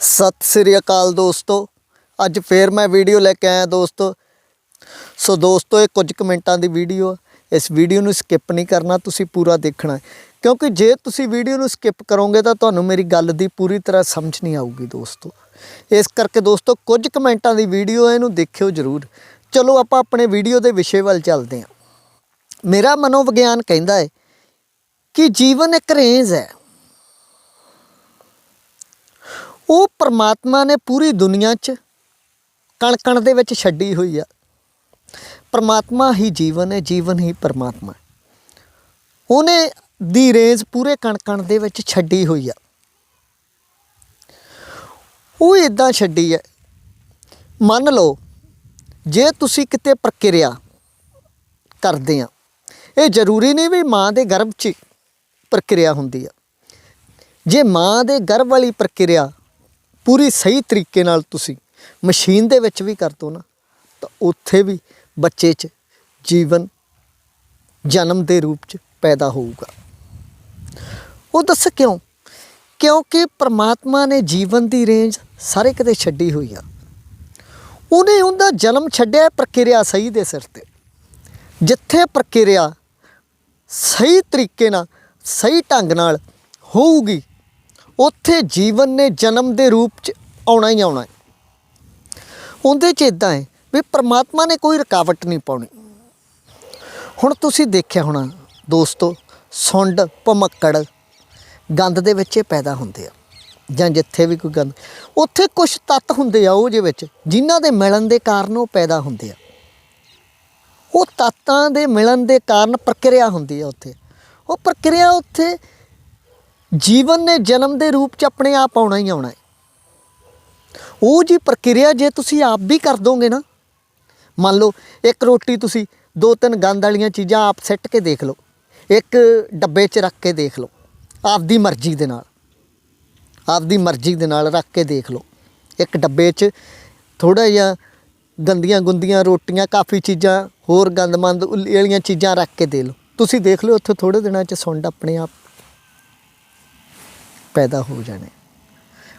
ਸਤਿ ਸ੍ਰੀ ਅਕਾਲ ਦੋਸਤੋ। ਅੱਜ ਫੇਰ ਮੈਂ ਵੀਡੀਓ ਲੈ ਕੇ ਆਇਆ ਦੋਸਤੋ। ਸੋ ਦੋਸਤੋ, ਇਹ ਕੁਝ ਮਿੰਟਾਂ ਦੀ ਵੀਡੀਓ ਆ। ਇਸ ਵੀਡੀਓ ਨੂੰ ਸਕਿਪ ਨਹੀਂ ਕਰਨਾ, ਤੁਸੀਂ ਪੂਰਾ ਦੇਖਣਾ ਕਿਉਂਕਿ ਜੇ ਤੁਸੀਂ ਵੀਡੀਓ ਨੂੰ ਸਕਿਪ ਕਰੋਗੇ ਤਾਂ ਤੁਹਾਨੂੰ ਮੇਰੀ ਗੱਲ ਦੀ ਪੂਰੀ ਤਰ੍ਹਾਂ ਸਮਝ ਨਹੀਂ ਆਊਗੀ ਦੋਸਤੋ। ਇਸ ਕਰਕੇ ਦੋਸਤੋ, ਕੁਝ ਕਮੈਂਟਾਂ ਦੀ ਵੀਡੀਓ ਇਹਨੂੰ ਦੇਖਿਓ ਜ਼ਰੂਰ। ਚਲੋ, ਆਪਾਂ ਆਪਣੇ ਵੀਡੀਓ ਦੇ ਵਿਸ਼ੇ ਵੱਲ ਚੱਲਦੇ ਹਾਂ। ਮੇਰਾ ਮਨੋਵਿਗਿਆਨ ਕਹਿੰਦਾ ਹੈ ਕਿ ਜੀਵਨ ਇੱਕ ਰੇਂਜ ਹੈ। ਉਹ ਪਰਮਾਤਮਾ ਨੇ ਪੂਰੀ ਦੁਨੀਆ 'ਚ ਕਣ ਕਣ ਦੇ ਵਿੱਚ ਛੱਡੀ ਹੋਈ ਆ। ਪਰਮਾਤਮਾ ਹੀ ਜੀਵਨ ਹੈ, ਜੀਵਨ ਹੀ ਪਰਮਾਤਮਾ। ਉਹਨੇ ਦੀ ਰੇਂਜ ਪੂਰੇ ਕਣ ਕਣ ਦੇ ਵਿੱਚ ਛੱਡੀ ਹੋਈ ਆ। ਉਹ ਇਦਾਂ ਛੱਡੀ ਹੈ ਮੰਨ ਲਓ, ਜੇ ਤੁਸੀਂ ਕਿਤੇ ਪ੍ਰਕਿਰਿਆ ਕਰਦੇ ਆ, ਇਹ ਜ਼ਰੂਰੀ ਨਹੀਂ ਵੀ ਮਾਂ ਦੇ ਗਰਭ 'ਚ ਪ੍ਰਕਿਰਿਆ ਹੁੰਦੀ ਆ। ਜੇ ਮਾਂ ਦੇ ਗਰਭ ਵਾਲੀ ਪ੍ਰਕਿਰਿਆ ਪੂਰੀ ਸਹੀ ਤਰੀਕੇ ਨਾਲ ਤੁਸੀਂ ਮਸ਼ੀਨ ਦੇ ਵਿੱਚ ਵੀ ਕਰ ਦੋ ਨਾ, ਤਾਂ ਉੱਥੇ ਵੀ ਬੱਚੇ 'ਚ ਜੀਵਨ ਜਨਮ ਦੇ ਰੂਪ 'ਚ ਪੈਦਾ ਹੋਊਗਾ। ਉਹ ਦੱਸ ਕਿਉਂ? ਕਿਉਂਕਿ ਪ੍ਰਮਾਤਮਾ ਨੇ ਜੀਵਨ ਦੀ ਰੇਂਜ ਸਾਰੇ ਕਿਤੇ ਛੱਡੀ ਹੋਈ ਆ। ਉਹਨੇ ਉਹਦਾ ਜਨਮ ਛੱਡਿਆ ਪ੍ਰਕਿਰਿਆ ਸਹੀ ਦੇ ਸਿਰ ਤੇ। ਜਿੱਥੇ ਪ੍ਰਕਿਰਿਆ ਸਹੀ ਤਰੀਕੇ ਨਾਲ, ਸਹੀ ਢੰਗ ਨਾਲ ਹੋਊਗੀ ਉੱਥੇ ਜੀਵਨ ਨੇ ਜਨਮ ਦੇ ਰੂਪ ਚ ਆਉਣਾ ਹੀ ਆਉਣਾ ਹੈ। ਉਹਦੇ ਚ ਇਦਾਂ ਹੈ ਵੀ ਪ੍ਰਮਾਤਮਾ ਨੇ ਕੋਈ ਰੁਕਾਵਟ ਨਹੀਂ ਪਾਉਣੀ। ਹੁਣ ਤੁਸੀਂ ਦੇਖਿਆ ਹੋਣਾ ਦੋਸਤੋ, ਸੁੰਡ, ਭਮੱਕੜ ਗੰਦ ਦੇ ਵਿੱਚ ਇਹ ਪੈਦਾ ਹੁੰਦੇ ਆ। ਜਾਂ ਜਿੱਥੇ ਵੀ ਕੋਈ ਗੰਦ ਉੱਥੇ ਕੁਝ ਤੱਤ ਹੁੰਦੇ ਆ ਉਹ ਦੇ ਵਿੱਚ, ਜਿਨ੍ਹਾਂ ਦੇ ਮਿਲਣ ਦੇ ਕਾਰਨ ਉਹ ਪੈਦਾ ਹੁੰਦੇ ਆ। ਉਹ ਤੱਤਾਂ ਦੇ ਮਿਲਣ ਦੇ ਕਾਰਨ ਪ੍ਰਕਿਰਿਆ ਹੁੰਦੀ ਆ ਉੱਥੇ। ਉਹ ਪ੍ਰਕਿਰਿਆ ਉੱਥੇ ਜੀਵਨ ਨੇ ਜਨਮ ਦੇ ਰੂਪ ਚ ਆਪਣੇ ਆਪ ਆਉਣਾ ਹੀ ਆਉਣਾ ਹੈ। ਉਹ ਜੀ ਪ੍ਰਕਿਰਿਆ ਜੇ ਤੁਸੀਂ ਆਪ ਵੀ ਕਰ ਦੋਗੇ ਨਾ, ਮੰਨ ਲਓ ਇੱਕ ਰੋਟੀ ਤੁਸੀਂ ਦੋ ਤਿੰਨ ਗੰਦ ਵਾਲੀਆਂ ਚੀਜ਼ਾਂ ਆਪ ਸੈੱਟ ਕੇ ਦੇਖ ਲਓ, ਇੱਕ ਡੱਬੇ 'ਚ ਰੱਖ ਕੇ ਦੇਖ ਲਓ, ਆਪਦੀ ਮਰਜ਼ੀ ਦੇ ਨਾਲ, ਆਪਦੀ ਮਰਜ਼ੀ ਦੇ ਨਾਲ ਰੱਖ ਕੇ ਦੇਖ ਲਓ। ਇੱਕ ਡੱਬੇ 'ਚ ਥੋੜਾ ਜਿਹਾ ਗੰਦੀਆਂ ਗੁੰਦੀਆਂ ਰੋਟੀਆਂ, ਕਾਫੀ ਚੀਜ਼ਾਂ, ਹੋਰ ਗੰਦਮੰਦ ਉੱਲੀ ਵਾਲੀਆਂ ਚੀਜ਼ਾਂ ਰੱਖ ਕੇ ਦੇ ਲਓ। ਤੁਸੀਂ ਦੇਖ ਲਿਓ ਉੱਥੇ ਥੋੜੇ ਦਿਨਾਂ 'ਚ ਸੁੰਡ ਆਪਣੇ ਆਪ ਪੈਦਾ ਹੋ ਜਾਣੇ।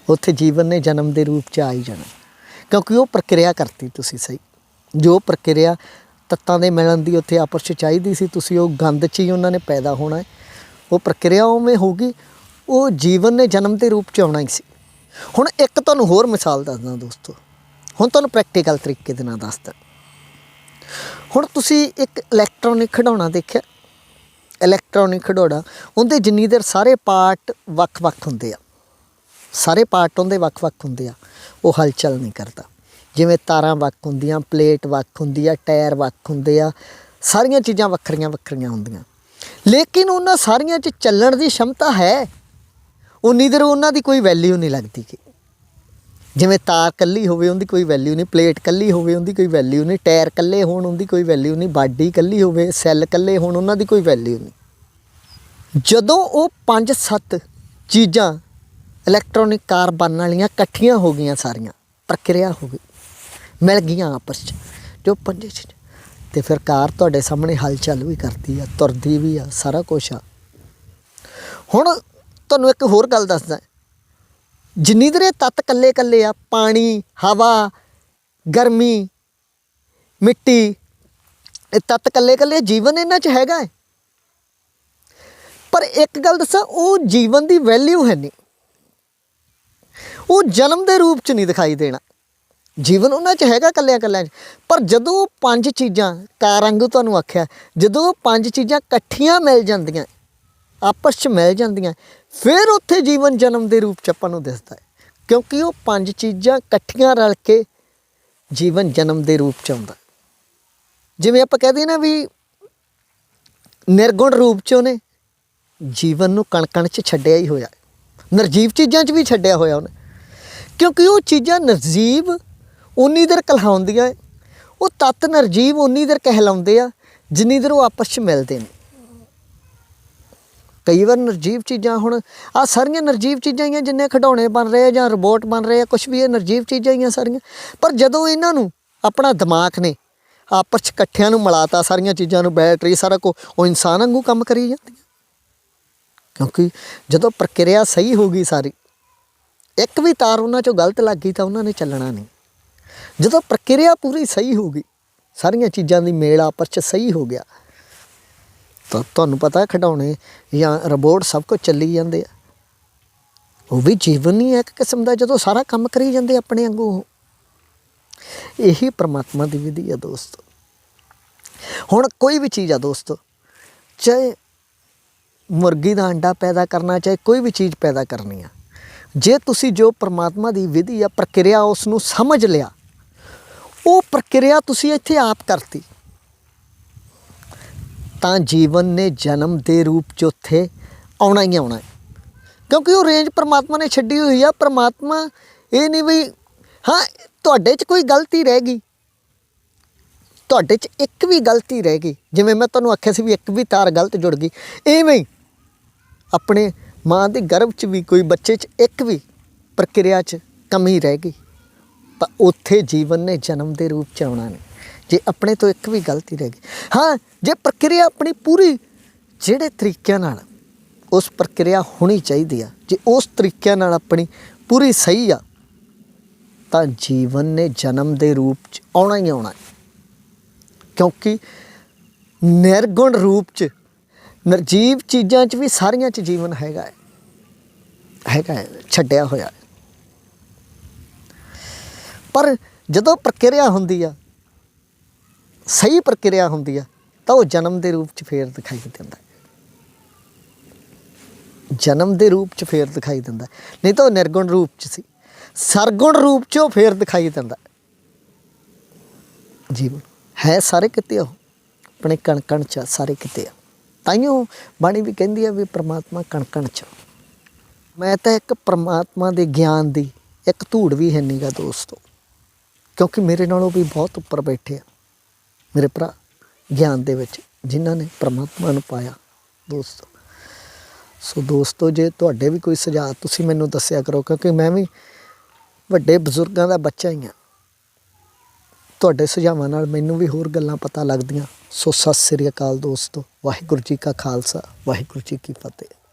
ਉੱਥੇ ਜੀਵਨ ਨੇ ਜਨਮ ਦੇ ਰੂਪ 'ਚ ਆ ਹੀ ਜਾਣਾ। ਕਿਉਂਕਿ ਉਹ ਪ੍ਰਕਿਰਿਆ ਕਰਤੀ ਤੁਸੀਂ ਸਹੀ। ਜੋ ਪ੍ਰਕਿਰਿਆ ਤੱਤਾਂ ਦੇ ਮਿਲਣ ਦੀ ਉੱਥੇ ਆਪਸ 'ਚ ਚਾਹੀਦੀ ਸੀ, ਤੁਸੀਂ ਉਹ ਗੰਦ 'ਚ ਹੀ ਉਹਨਾਂ ਨੇ ਪੈਦਾ ਹੋਣਾ ਹੈ। ਉਹ ਪ੍ਰਕਿਰਿਆ ਉਵੇਂ ਹੋਗੀ ਉਹ ਜੀਵਨ ਨੇ ਜਨਮ ਦੇ ਰੂਪ 'ਚ ਆਉਣਾ ਹੀ ਸੀ। ਹੁਣ ਇੱਕ ਤੁਹਾਨੂੰ ਹੋਰ ਮਿਸਾਲ ਦੱਸਦਾ ਦੋਸਤੋ। ਹੁਣ ਤੁਹਾਨੂੰ ਪ੍ਰੈਕਟੀਕਲ ਤਰੀਕੇ ਦੇ ਨਾਲ ਦੱਸਦਾ ਹੁਣ ਤੁਸੀਂ ਇੱਕ ਇਲੈਕਟ੍ਰੋਨਿਕ ਖਿਡੌਣਾ ਦੇਖਿਆ। ਇਲੈਕਟ੍ਰੋਨਿਕ ਖਿਡੌਣਾ, ਉਹਦੇ ਜਿੰਨੀ ਦੇਰ ਸਾਰੇ ਪਾਰਟ ਵੱਖ-ਵੱਖ ਹੁੰਦੇ ਆ। ਸਾਰੇ ਪਾਰਟ ਉਹਦੇ ਵੱਖ-ਵੱਖ ਹੁੰਦੇ ਆ, ਉਹ ਹਲਚਲ ਨਹੀਂ ਕਰਦਾ। ਜਿਵੇਂ ਤਾਰਾਂ ਵੱਖ ਹੁੰਦੀਆਂ ਪਲੇਟ ਵੱਖ ਹੁੰਦੀ ਆ, ਟਾਇਰ ਵੱਖ ਹੁੰਦੇ ਆ, ਸਾਰੀਆਂ ਚੀਜ਼ਾਂ ਵੱਖਰੀਆਂ ਵੱਖਰੀਆਂ ਹੁੰਦੀਆਂ। ਲੇਕਿਨ ਉਹਨਾਂ ਸਾਰੀਆਂ 'ਚ ਚੱਲਣ ਦੀ ਸ਼ਮਤਾ ਹੈ। ਉਨੀ ਦੇਰ ਉਹਨਾਂ ਦੀ ਕੋਈ ਵੈਲਿਊ ਨਹੀਂ ਲੱਗਦੀ ਕਿ ਜਿਵੇਂ ਤਾਰ ਕੱਲੀ ਹੋਵੇ, ਉਹਦੀ ਕੋਈ ਵੈਲਿਊ ਨਹੀਂ ਪਲੇਟ ਕੱਲੀ ਹੋਵੇ, ਉਹਦੀ ਕੋਈ ਵੈਲਿਊ ਨਹੀਂ ਟਾਇਰ ਕੱਲੇ ਹੋਣ, ਉਹਦੀ ਕੋਈ ਵੈਲਿਊ ਨਹੀਂ, ਬਾਡੀ ਕੱਲੀ ਹੋਵੇ ਸੈੱਲ ਕੱਲੇ ਹੋਣ, ਉਹਨਾਂ ਦੀ ਕੋਈ ਵੈਲਿਊ ਨਹੀਂ। ਜਦੋਂ ਉਹ 5-7 ਚੀਜ਼ਾਂ ਇਲੈਕਟ੍ਰੋਨਿਕ ਕਾਰ ਬਣਨ ਵਾਲੀਆਂ ਇਕੱਠੀਆਂ ਹੋ ਗਈਆਂ ਸਾਰੀਆਂ, ਪ੍ਰਕਿਰਿਆ ਹੋ ਗਈ, ਮਿਲ ਗਈਆਂ ਆਪਸ 'ਚ, ਜੋ ਪੰਜੇ ਚੀਜ਼ ਤੇ ਫਿਰ ਕਾਰ ਤੁਹਾਡੇ ਸਾਹਮਣੇ ਹਲਚਲ ਵੀ ਕਰਦੀ ਆ, ਤੁਰਦੀ ਵੀ ਆ, ਸਾਰਾ ਕੁਝ ਆ। ਹੁਣ ਤੁਹਾਨੂੰ ਇੱਕ ਹੋਰ ਗੱਲ ਦੱਸਦਾ ਜਿੰਨੀ ਦੇਰ ਇਹ ਤੱਤ ਕੱਲੇ ਕੱਲੇ ਆ, ਪਾਣੀ, ਹਵਾ, ਗਰਮੀ, ਮਿੱਟੀ, ਇਹ ਤੱਤ ਕੱਲੇ ਕੱਲੇ ਜੀਵਨ ਇਹਨਾਂ 'ਚ ਹੈਗਾ ਹੈ। ਪਰ ਇੱਕ ਗੱਲ ਦੱਸਾਂ, ਉਹ ਜੀਵਨ ਦੀ ਵੈਲਿਊ ਹੈ ਨਹੀਂ। ਉਹ ਜਨਮ ਦੇ ਰੂਪ 'ਚ ਨਹੀਂ ਦਿਖਾਈ ਦੇਣਾ। ਜੀਵਨ ਉਹਨਾਂ 'ਚ ਹੈਗਾ ਕੱਲਿਆਂ ਕੱਲਿਆਂ 'ਚ। ਪਰ ਜਦੋਂ ਪੰਜ ਚੀਜ਼ਾਂ ਕਾਰੰਗ ਤੁਹਾਨੂੰ ਆਖਿਆ, ਜਦੋਂ ਪੰਜ ਚੀਜ਼ਾਂ ਇਕੱਠੀਆਂ ਮਿਲ ਜਾਂਦੀਆਂ ਆਪਸ 'ਚ ਮਿਲ ਜਾਂਦੀਆਂ। ਫਿਰ ਉੱਥੇ ਜੀਵਨ ਜਨਮ ਦੇ ਰੂਪ 'ਚ ਆਪਾਂ ਨੂੰ ਦਿਸਦਾ ਹੈ। ਕਿਉਂਕਿ ਉਹ ਪੰਜ ਚੀਜ਼ਾਂ ਇਕੱਠੀਆਂ ਰਲ ਕੇ ਜੀਵਨ ਜਨਮ ਦੇ ਰੂਪ 'ਚ ਆਉਂਦਾ। ਜਿਵੇਂ ਆਪਾਂ ਕਹਦੇ ਨਾ ਵੀ ਨਿਰਗੁਣ ਰੂਪ 'ਚ ਉਹਨੇ ਜੀਵਨ ਨੂੰ ਕਣਕਣ 'ਚ ਛੱਡਿਆ ਹੀ ਹੋਇਆ ਨਰਜੀਵ ਚੀਜ਼ਾਂ 'ਚ ਵੀ ਛੱਡਿਆ ਹੋਇਆ ਉਹਨੇ। ਕਿਉਂਕਿ ਉਹ ਚੀਜ਼ਾਂ ਨਰਜੀਵ ਉਨੀ ਦੇਰ ਕਲਹਾਉਂਦੀਆਂ ਉਹ ਤਤ ਨਰਜੀਵ ਉਨੀ ਦੇਰ ਕਹਿਲਾਉਂਦੇ ਆ, ਜਿੰਨੀ ਦੇਰ ਉਹ ਆਪਸ 'ਚ ਮਿਲਦੇ ਨੇ। ਕਈ ਵਾਰ ਨਰਜੀਵ ਚੀਜ਼ਾਂ ਹੁਣ ਆ ਸਾਰੀਆਂ ਨਰਜੀਵ ਚੀਜ਼ਾਂ ਹੀ ਆ ਜਿੰਨੇ ਖਿਡੌਣੇ ਬਣ ਰਹੇ ਆ ਜਾਂ ਰੋਬੋਟ ਬਣ ਰਹੇ ਆ ਕੁਝ ਵੀ ਇਹ ਨਰਜੀਵ ਚੀਜ਼ਾਂ ਹੀ ਆ ਸਾਰੀਆਂ। ਪਰ ਜਦੋਂ ਇਹਨਾਂ ਨੂੰ ਆਪਣਾ ਦਿਮਾਗ ਨੇ, ਆਪਸ 'ਚ ਇਕੱਠਿਆਂ ਨੂੰ ਮਿਲਾਤਾ, ਸਾਰੀਆਂ ਚੀਜ਼ਾਂ ਨੂੰ ਬੈਟਰੀ ਸਾਰਾ ਕੁਝ ਉਹ ਇਨਸਾਨ ਵਾਂਗੂ ਕੰਮ ਕਰੀ ਜਾਂਦੀਆਂ ਕਿਉਂਕਿ ਜਦੋਂ ਪ੍ਰਕਿਰਿਆ ਸਹੀ ਹੋ ਗਈ ਸਾਰੀ, ਇੱਕ ਵੀ ਤਾਰ ਉਹਨਾਂ ਚੋਂ ਗਲਤ ਲੱਗ ਗਈ ਤਾਂ ਉਹਨਾਂ ਨੇ ਚੱਲਣਾ ਨਹੀਂ। ਜਦੋਂ ਪ੍ਰਕਿਰਿਆ ਪੂਰੀ ਸਹੀ ਹੋ ਗਈ, ਸਾਰੀਆਂ ਚੀਜ਼ਾਂ ਦੀ ਮੇਲ ਆਪਸ ਚ ਸਹੀ ਹੋ ਗਿਆ ਤਾਂ ਤੁਹਾਨੂੰ ਪਤਾ ਹੈ ਖਿਡੌਣੇ ਜਾਂ ਰੋਬੋਟ ਸਭ ਕੁਝ ਚੱਲੀ ਜਾਂਦੇ ਆ। ਉਹ ਵੀ ਜੀਵਨ ਹੀ ਹੈ ਇੱਕ ਕਿਸਮ ਦਾ, ਜਦੋਂ ਸਾਰਾ ਕੰਮ ਕਰੀ ਜਾਂਦੇ ਆਪਣੇ ਵਾਂਗੂ ਇਹੀ ਪ੍ਰਮਾਤਮਾ ਦੀ ਵਿਧੀ ਹੈ ਦੋਸਤੋ। ਹੁਣ ਕੋਈ ਵੀ ਚੀਜ਼ ਆ ਦੋਸਤੋ, ਚਾਹੇ ਮੁਰਗੀ ਦਾ ਅੰਡਾ ਪੈਦਾ ਕਰਨਾ, ਚਾਹੇ ਕੋਈ ਵੀ ਚੀਜ਼ ਪੈਦਾ ਕਰਨੀ ਆ, ਜੇ ਤੁਸੀਂ ਜੋ ਪ੍ਰਮਾਤਮਾ ਦੀ ਵਿਧੀ ਆ, ਪ੍ਰਕਿਰਿਆ ਉਸ ਨੂੰ ਸਮਝ ਲਿਆ, ਉਹ ਪ੍ਰਕਿਰਿਆ ਤੁਸੀਂ ਇੱਥੇ ਆਪ ਕਰਤੀ। ਤਾਂ ਜੀਵਨ ਨੇ ਜਨਮ ਦੇ ਰੂਪ ਚ ਉੱਥੇ ਆਉਣਾ ਹੀ ਆਉਣਾ ਕਿਉਂਕਿ ਉਹ ਰੇਂਜ ਪਰਮਾਤਮਾ ਨੇ ਛੱਡੀ ਹੋਈ ਆ। ਪਰਮਾਤਮਾ ਇਹ ਨਹੀਂ ਵੀ, ਹਾਂ, ਤੁਹਾਡੇ 'ਚ ਕੋਈ ਗਲਤੀ ਰਹਿ ਗਈ। ਤੁਹਾਡੇ 'ਚ ਇੱਕ ਵੀ ਗਲਤੀ ਰਹਿ ਗਈ। ਜਿਵੇਂ ਮੈਂ ਤੁਹਾਨੂੰ ਆਖਿਆ ਸੀ ਵੀ ਇੱਕ ਵੀ ਤਾਰ ਗਲਤ ਜੁੜ ਗਈ। ਐਵੇਂ ਹੀ ਆਪਣੇ ਮਾਂ ਦੇ ਗਰਭ 'ਚ ਵੀ ਕੋਈ ਬੱਚੇ 'ਚ ਇੱਕ ਵੀ ਪ੍ਰਕਿਰਿਆ 'ਚ ਕਮੀ ਰਹਿ ਗਈ। ਤਾਂ ਉੱਥੇ ਜੀਵਨ ਨੇ ਜਨਮ ਦੇ ਰੂਪ 'ਚ ਆਉਣਾ ਨਹੀਂ ਜੇ ਆਪਣੇ ਤੋਂ ਇੱਕ ਵੀ ਗਲਤੀ ਰਹਿ ਗਈ। ਹਾਂ ਜੇ ਪ੍ਰਕਿਰਿਆ ਆਪਣੀ ਪੂਰੀ ਜਿਹੜੇ ਤਰੀਕਿਆਂ ਨਾਲ ਉਸ ਪ੍ਰਕਿਰਿਆ ਹੋਣੀ ਚਾਹੀਦੀ ਆ ਜੇ ਉਸ ਤਰੀਕਿਆਂ ਨਾਲ ਆਪਣੀ ਪੂਰੀ ਸਹੀ ਆ ਤਾਂ ਜੀਵਨ ਨੇ ਜਨਮ ਦੇ ਰੂਪ 'ਚ ਆਉਣਾ ਹੀ ਆਉਣਾ ਕਿਉਂਕਿ ਨਿਰਗੁਣ ਰੂਪ 'ਚ ਨਿਰਜੀਵ ਚੀਜ਼ਾਂ 'ਚ ਵੀ ਸਾਰੀਆਂ 'ਚ ਜੀਵਨ ਹੈਗਾ ਹੈ। ਹੈਗਾ ਹੈ, ਛੱਡਿਆ ਹੋਇਆ ਪਰ ਜਦੋਂ ਪ੍ਰਕਿਰਿਆ ਹੁੰਦੀ ਆ ਸਹੀ ਪ੍ਰਕਿਰਿਆ ਹੁੰਦੀ ਆ ਤਾਂ ਉਹ ਜਨਮ ਦੇ ਰੂਪ 'ਚ ਫੇਰ ਦਿਖਾਈ ਦਿੰਦਾ ਜਨਮ ਦੇ ਰੂਪ 'ਚ ਫੇਰ ਦਿਖਾਈ ਦਿੰਦਾ ਨਹੀਂ ਤਾਂ ਉਹ ਨਿਰਗੁਣ ਰੂਪ 'ਚ ਸੀ। ਸਰਗੁਣ ਰੂਪ 'ਚ ਉਹ ਫੇਰ ਦਿਖਾਈ ਦਿੰਦਾ ਜੀਵਨ ਹੈ ਸਾਰੇ ਕਿਤੇ ਉਹ? ਆਪਣੇ ਕਣ ਕਣ 'ਚ ਆ, ਸਾਰੇ ਕਿਤੇ ਆ। ਤਾਈਓ ਬਾਣੀ ਵੀ ਕਹਿੰਦੀ ਆ ਵੀ ਪ੍ਰਮਾਤਮਾ ਕਣ ਕਣ 'ਚ ਮੈਂ ਤਾਂ ਇੱਕ ਪ੍ਰਮਾਤਮਾ ਦੇ ਗਿਆਨ ਦੀ ਇੱਕ ਧੂੜ ਵੀ ਹੈ ਨਹੀਂਗਾ ਦੋਸਤੋ। ਕਿਉਂਕਿ ਮੇਰੇ ਨਾਲੋਂ ਵੀ ਬਹੁਤ ਉੱਪਰ ਬੈਠੇ ਆ। ਮੇਰੇ ਭਰਾ ਗਿਆਨ ਦੇ ਵਿੱਚ, ਜਿਨ੍ਹਾਂ ਨੇ ਪ੍ਰਮਾਤਮਾ ਨੂੰ ਪਾਇਆ, ਦੋਸਤੋ। ਸੋ ਦੋਸਤੋ, ਜੇ ਤੁਹਾਡੇ ਵੀ ਕੋਈ ਸੁਝਾਅ ਤੁਸੀਂ ਮੈਨੂੰ ਦੱਸਿਆ ਕਰੋ, ਕਿਉਂਕਿ ਮੈਂ ਵੀ ਵੱਡੇ ਬਜ਼ੁਰਗਾਂ ਦਾ ਬੱਚਾ ਹੀ ਹਾਂ। ਤੁਹਾਡੇ ਸੁਝਾਵਾਂ ਨਾਲ ਮੈਨੂੰ ਵੀ ਹੋਰ ਗੱਲਾਂ ਪਤਾ ਲੱਗਦੀਆਂ। ਸੋ ਸਤਿ ਸ੍ਰੀ ਅਕਾਲ ਦੋਸਤੋ। ਵਾਹਿਗੁਰੂ ਜੀ ਕਾ ਖਾਲਸਾ, ਵਾਹਿਗੁਰੂ ਜੀ ਕੀ ਫਤਿਹ।